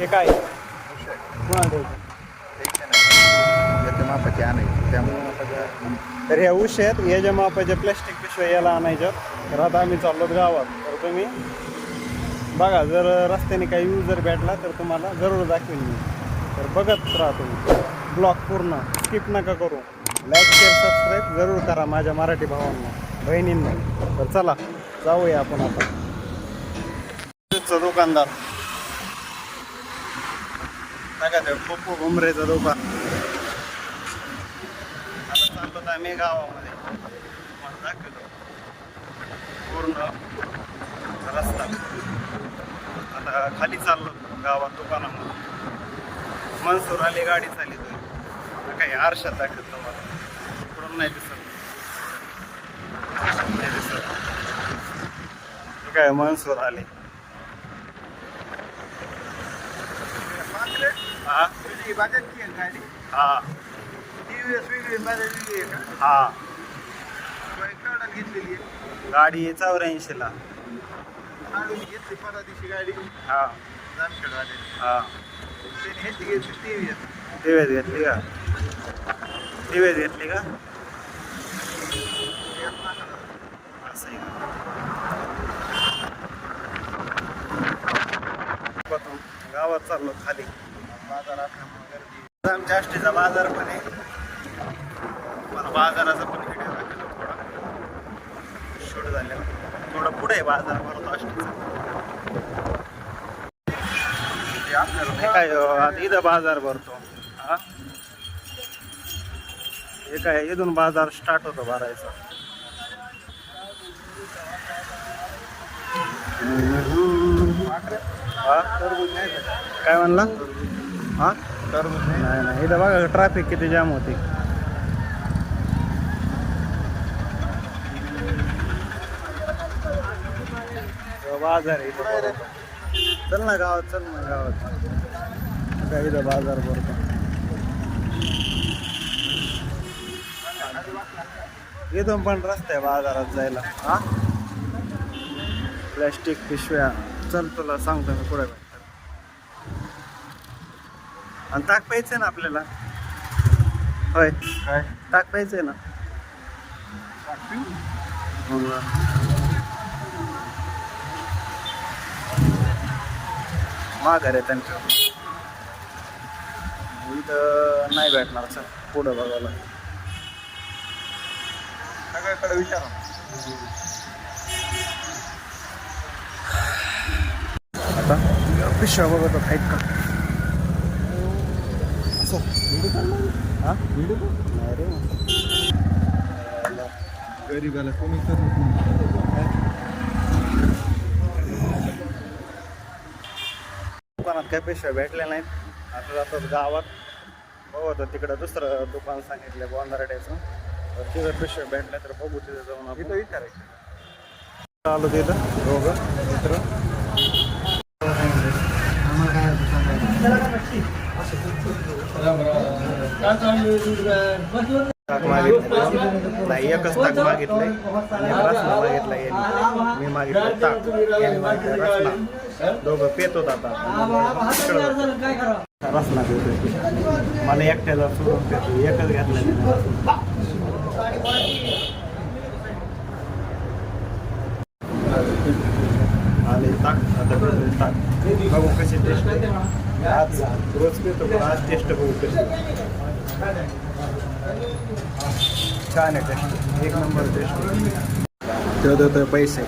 हे काय? मापाचे आणायचे त्यामुळे तर ह्या उशेत आहेत याच्या मापाच्या प्लॅस्टिक पिशव्या याला आणायच्या तर आता आम्ही चाललो गावात. तर तुम्ही बघा जर रस्त्याने काही यूज जर भेटला तर तुम्हाला जरूर दाखवेन मी. तर बघत राहा तुम्ही. ब्लॉग पूर्ण. स्किप नका करू. लाईक शेअर सबस्क्राईब जरूर करा माझ्या मराठी भावांना बहिणींना. तर चला जाऊया आपण आता. दुकानदार. नका ते पप्पू घुमरेचं दुकान आता चाललो तर आम्ही गावामध्ये. तुम्हाला दाखवतो. पूर्ण रस्ता. आता खाली चाललो गावात दुकानामध्ये. मनसूर आली गाडी चालली तुम्ही काही आरशात दाखवत तुम्हाला. इकडून नाही दिसत. नाही दिसत. काय मनसूर आले. हा. तुझी बाजारची आहे गाडी हा. एस वेगळी आहे का? हा. काढून घेतलेली आहे. गाडी चौऱ्याऐंशीला काढून घेतली दिवशी गाडी. हा. जामखेड आले हा त्याने घेतली घेतली टी व्ही घेतली का? टी घेतली का? असं आहे का? बघू, गावात चाललो खाली. बाजार असल्यामुळे गर्दी आमच्या आष्टीचा बाजार पण आहे. मला बाजाराचा पण व्हिडिओ दाखवतो थोडा शूट झालेला थोडं पुढे आहे बाजार भरतो आष्टीचा. आपल्याला काय इथं बाजार भरतो. हा? हे काय इथून बाजार स्टार्ट होतो भरायचा. काय म्हणला? हां? नाही नाही. इथं बघा ट्रॅफिक किती जाम होती. बाजार आहे चल ना गावात चल ना गावात. काय इथं बाजार भरतो. इथून पण रस्ता आहे बाजारात जायला. हा? प्लॅस्टिक पिशव्या. चल तुला सांगतो मी पुढे. आणि ताक प्यायचंय ना आपल्याला. होय. काय? ताक प्यायचंय ना. माघार आहे त्यांचं इथं नाही भेटणार सर. पुढं बघायला. सगळ्याकडे विचारा. आता? पिशव्या बघत आहेत का? असं हा? नाही रे गरीबाला कोणी करत दुकानात काही पिशव्या भेटल्या नाहीत. आता जातात गावात. बघू आता तिकडं दुसरं दुकान सांगितलं गोंधारड्याचं तर तिथं पिशव्या भेटल्या तर बघू तिथं जाऊन आपण. इथं विचारायचं. आलो तिथं दोघं मित्र. ताक मागितलं नाही एकच ताक मागितलंय. आणि एक रसना मागितला यांनी. मी मागितलं ताक. यांनी मागितलं रसना. दोघं पेत होत आता. इकडं रसना पेतोय मला एकट्याला सोडून पेतो एकच घेतला आले ताक आता पेतोय ताक बघू कशी टेस्ट आहे आज रोज पण आज टेस्ट बघू कशी छान आहे टेस्ट. एक नंबर टेस्ट. तो देतोय पैसे.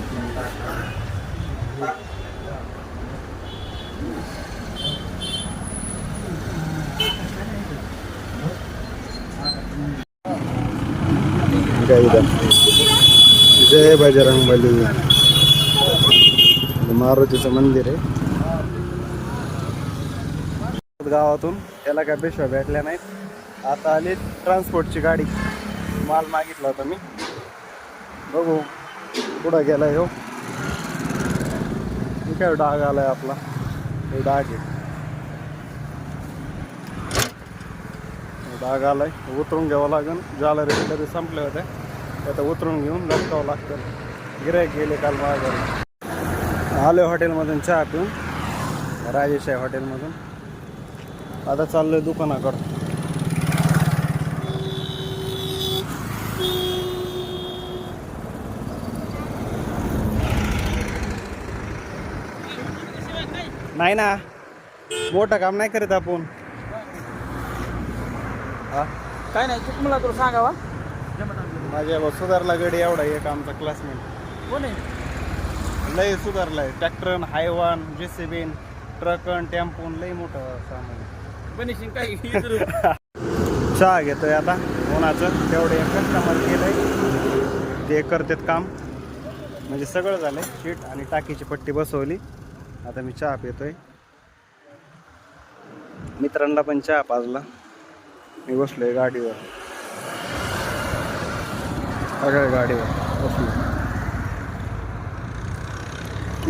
जय बजरंग बली मारुतीचं मंदिर आहे. गावातून. त्याला काय पेशव्या भेटल्या नाहीत. आता आली ट्रान्सपोर्टची गाडी. माल मागितला होता मी. बघू पुढं गेला हो. काय डाग आलाय आपला. हे डाग आहे. डाग आलाय. उतरून घ्यावं लागेल ज्याला रेग्युलर संपले होते. आता उतरून घेऊन लटकावं लागतं. गिरायक गेले काल माझ्या आले हॉटेलमधून चहा पिऊन. राजेश हॉटेलमधून. आता चाललोय दुकानाकडं. नाही ना. मोठं काम नाही करत आपण. हा? काय नाही चुक मला तुला सांगावा. माझ्या सुधारला गडी एवढा एक आमचा क्लासमेट कोण आहे? लय सुधारलाय. ट्रॅक्टर हायवान जेसीबीन ट्रकन टेम्पोन लय मोठं सामान आहे. बनिशिंग काय चहा घेतोय आता उन्हाचं. तेवढे कस्टमर केलंय. ते करतात काम. म्हणजे सगळं झालंय. शीट आणि टाकीची पट्टी बसवली. आता मी चहा पितोय. मित्रांना पण चहा पाजला. मी बसलोय गाडीवर. सगळ्या गाडीवर बसलो.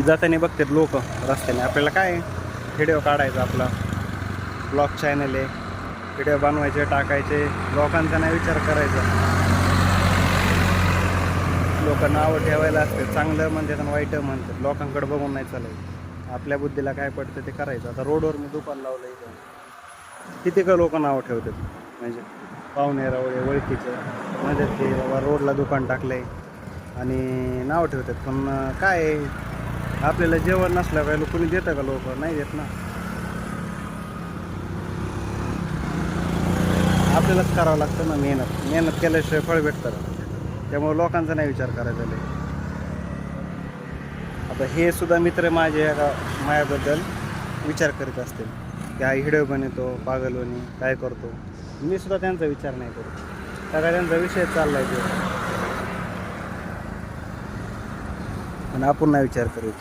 जाताना बघतात लोक रस्त्याने. आपल्याला काय व्हिडिओ काढायचा आपला. ब्लॉग चॅनल आहे. व्हिडिओ बनवायचे टाकायचे. लोकांचा नाही विचार करायचा. लोक नावं ठेवायला असते चांगलं म्हणतात आणि वाईट म्हणतात. लोकांकडे बघून नाही चालायचं. आपल्या बुद्धीला काय पडतं ते करायचं. आता रोडवर मी दुकान लावलं इथं. किती का लोक नावं ठेवतात? म्हणजे पाहुणे रावळे ओळखीचे. म्हणजे ते बाबा रोडला दुकान टाकलं आहे आणि नाव ठेवतात. पण काय आहे, आपल्याला जेवण नसलं काय कोणी देतं का लोक? नाही देत ना. आपल्यालाच करावं लागतं ना मेहनत. मेहनत केल्याशिवाय फळ भेटतं त्यामुळे लोकांचा नाही विचार करायचा आता हे सुद्धा मित्र माझे मायाबद्दल माझ्याबद्दल विचार करीत असतील. की हा हिडव बनवतो पागल काय करतो. मी सुद्धा त्यांचा विचार नाही करू. सगळा त्यांचा विषय चाललाय आहे पण आपण नाही विचार करीत.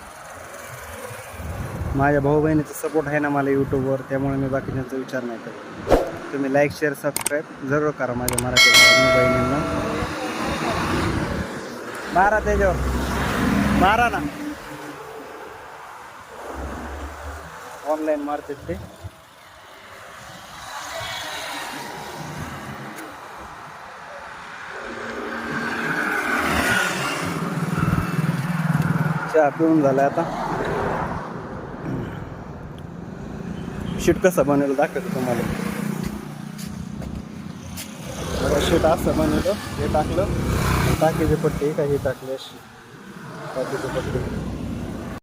माझ्या भाऊ बहिणीचा सपोर्ट आहे ना मला यूट्यूबवर त्यामुळे मी बाकीच्यांचा विचार नाही करत. तुम्ही लाईक शेअर सबस्क्राईब जरूर करा माझ्या मराठी बहिणींना. मारा त्याच्यावर. मारा ना. ऑनलाईन मारते ते. चहा पिऊन झालाय आता. शीट कसं बनवलं दाखवतो तुम्हाला. शीट असं म्हणलं हे टाकलं. टाकीची पट्टी का हे टाकली अशी टाकीची पट्टी.